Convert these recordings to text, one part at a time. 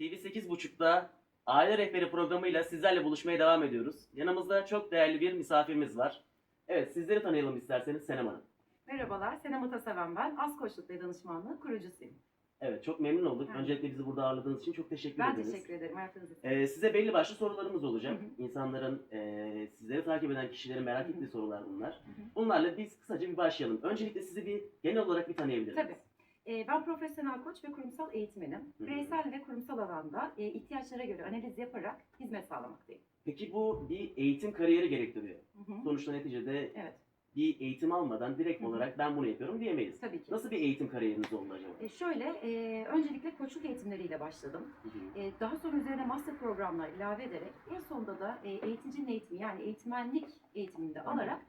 TV8.30'da Aile Rehberi programıyla sizlerle buluşmaya devam ediyoruz. Yanımızda çok değerli bir misafirimiz var. Evet, sizleri tanıyalım isterseniz Senem Hanım. Merhabalar, Senem Ataseven ben. Az Koçluk ve Danışmanlığı kurucusuyum. Evet, çok memnun olduk. Evet. Öncelikle bizi burada ağırladığınız için çok teşekkür Ben ederiz. teşekkür ederim. Hayatınız. Ee, size belli başlı sorularımız olacak. Hı İnsanların, e, sizleri takip eden kişilerin merak Hı hı. ettiği sorular bunlar. hı. Bunlarla biz kısaca bir başlayalım. Öncelikle sizi bir genel olarak bir tanıyabilir miyiz? Tabii. Ee, ben profesyonel koç ve kurumsal eğitmenim. Hı hı. Bireysel ve kurumsal alanda e, ihtiyaçlara göre analiz yaparak hizmet sağlamaktayım. Peki bu bir eğitim kariyeri gerektiriyor. Hı hı. Sonuçta neticede Evet, bir eğitim almadan direkt Hı hı. olarak ben bunu yapıyorum diyemeyiz. tabii ki. Nasıl bir eğitim kariyeriniz oldu acaba? E, şöyle, e, öncelikle koçluk eğitimleriyle başladım. Hı hı. E, daha sonra üzerine master programlar ilave ederek en sonunda da e, eğitimcinin eğitimi yani eğitmenlik eğitiminde alarak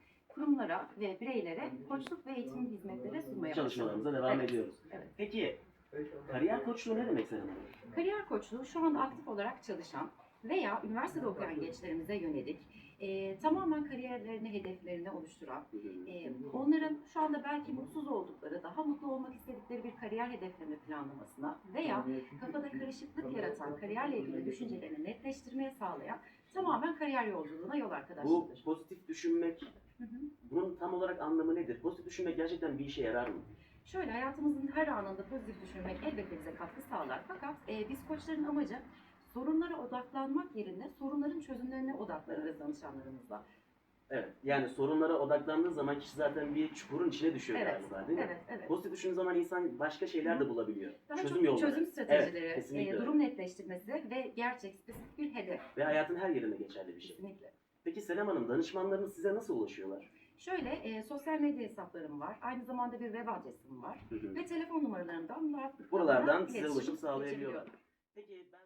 kurumlara ve bireylere koçluk ve eğitim hizmetleri sunmaya. Çalışmalarımıza devam Evet, ediyoruz. Evet. Peki kariyer koçluğu ne demek Hanım? Kariyer koçluğu şu anda aktif olarak çalışan veya üniversitede okuyan gençlerimize yönelik e, tamamen kariyerlerini, hedeflerini oluşturan, e, onların şu anda belki mutsuz oldukları, daha mutlu olmak istedikleri bir kariyer hedefleme planlamasına veya kafada karışıklık yaratan kariyerle ilgili düşüncelerini netleştirmeye sağlayan tamamen kariyer yolculuğuna yol Bu arkadaşlığıdır. pozitif düşünmek, Hı hı. bunun tam olarak anlamı nedir? Pozitif düşünmek gerçekten bir işe yarar mı? Şöyle hayatımızın her anında pozitif düşünmek elbette bize katkı sağlar. Fakat e, biz koçların amacı sorunlara odaklanmak yerine sorunların çözümlerine odaklanırız danışanlarımızla. Evet. Yani sorunlara odaklandığı zaman kişi zaten bir çukurun içine düşüyor Evet, galiba değil mi? Evet, evet. Pozitif düşündüğü zaman insan başka şeyler de bulabiliyor. Daha çözüm çok yolları. çözüm stratejileri, Evet, e, durum netleştirmesi ve gerçek spesifik bir hedef. Ve hayatın her yerinde geçerli bir şey. Kesinlikle. Peki Senem Hanım, danışmanlarınız size nasıl ulaşıyorlar? Şöyle e, sosyal medya hesaplarım var. Aynı zamanda bir web adresim var. Hı hı. Ve telefon numaralarımdan rahatlıkla Buralardan iletişim size ulaşım sağlayabiliyorlar. Peki ben